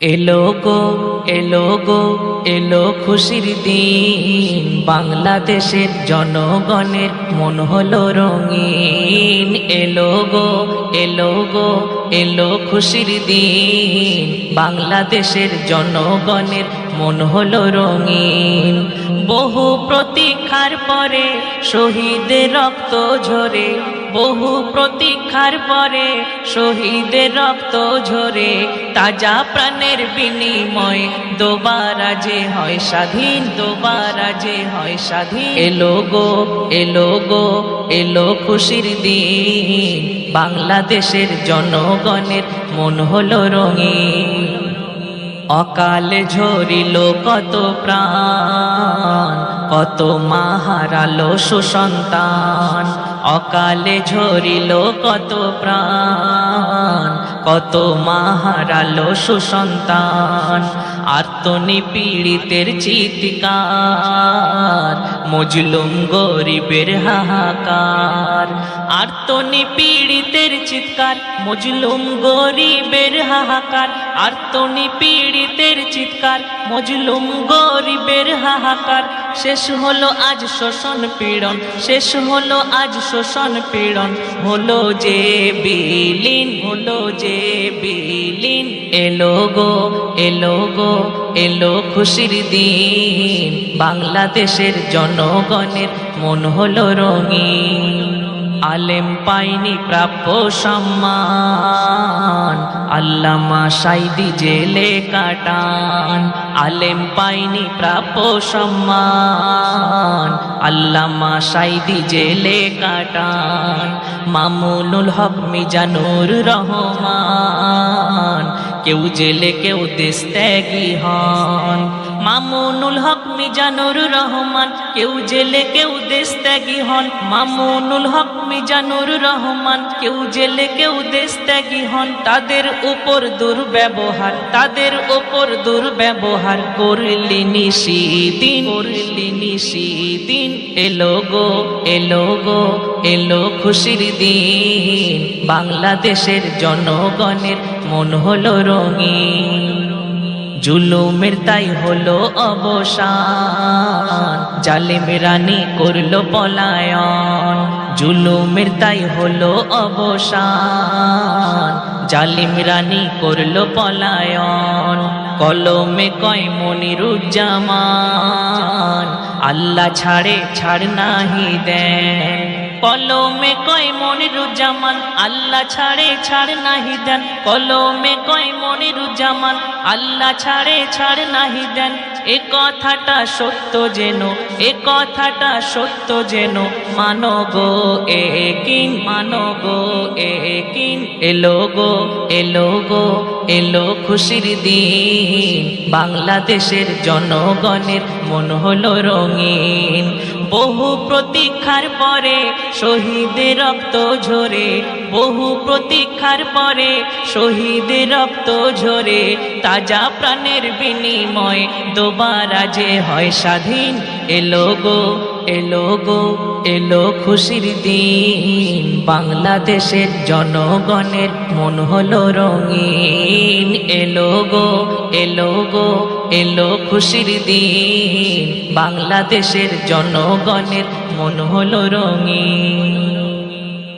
এলো গো এলো গো, এলো খুশির দিন। বাংলাদেশের জনগণের মন হলো রঙিন। এলো গো এলো গো, এলো খুশির দিন। বাংলাদেশের জনগণের মন হলো রঙিন। বহু প্রতীক্ষার পরে শহীদের রক্ত ঝরে বহু প্রতীক্ষার পরে শহীদের রক্ত ঝরে, তাজা প্রাণের বিনিময় দোবারা যে হয় স্বাধীন, দোবারা যে হয় স্বাধীন। এলো গো এলো গো, এলো খুশির দিন, বাংলাদেশের জনগণের মন হলো রঙিন। অকালে ঝরিল কত প্রাণ, কত মা হারালো সুসন্তান। অকালে ঝরিল কত প্রাণ, কত মা হারালো সুসন্তান আর্তনি পীড়িতের চিৎকার, মজলুম গরিবের হাহাকার আর্তনি পীড়িতের চিৎকার, মজলুম গরিবের হাহাকার আর্তনি পীড়িতের চিৎকার, মজলুম গরিবের হাহাকার শেষ হলো আজ শোষণ পীড়ন, শেষ হলো আজ শোষণ পীড়ন। হলো যে বিলীন, হলো যে বিলীন। এলো গো এলো গো, এলো খুশির দিন। বাংলাদেশের জনগণের মন হলো রঙিন। আলেম পাইনি প্রাপ্য সম্মান। আল্লামা সাইদি জেলে কাটান, আলেম পাইনি প্রাপ্য সম্মান। আল্লামা সাইদি জেলে কাটান, মামুনুল হক মিজানুর রহমান। কেউ জেলে, কেউ দেশ ত্যাগী হন। মামুনুল হক মিজানুর রহমান, কেউ জেলে, কেউ দেশ ত্যাগী হন। মামুনুল হক মিজানুর রহমান, কেউ জেলে, কেউ দেশ ত্যাগী হন। তাদের উপর দুর্ব্যবহার, তাদের উপর দুর্ব্যবহার করলি নিশিদিন করলি নিশিদিন এলো গো এলো গো, এলো খুশির দিন। বাংলাদেশের জনগণের মন হলো রঙিন। জুলুমের তাই হলো অবসান। জালিম রানী করল পলায়ন। জুলুমের তাই হলো অবসান। জালিম রানী করল পলায়ন। কলমে কয় মনিরুজ্জামান, আল্লাহ ছাড়ে ছাড় নাহি দেন। কলমে কয় মনিরুজ্জামান, আল্লাহ ছাড়ে ছাড় নাহি দেন। কলমে কয় মনিরুজ্জামান, আল্লাহ ছাড়ে ছাড় নাহি দেন। এ কথাটা সত্য যেন, এ কথাটা সত্য যেন, মানব এ কি মানব গো একিন এলো গো এলো গো এলো খুশির দিন বাংলাদেশের জনগণের মন হলো রঙিন বহু প্রতীক্ষার পরে শহীদের রক্ত ঝরে বহু প্রতীক্ষার পরে শহীদের রক্ত ঝরে তাজা প্রাণের বিনিময় দোবারা যে হয় স্বাধীন। এলো গো এলো গো, এলো খুশির দিন। বাংলাদেশের জনগণের মন হলো রঙিন। এলো গো এলো গো, এলো খুশির দিন। বাংলাদেশের জনগণের মন হলো রঙিন।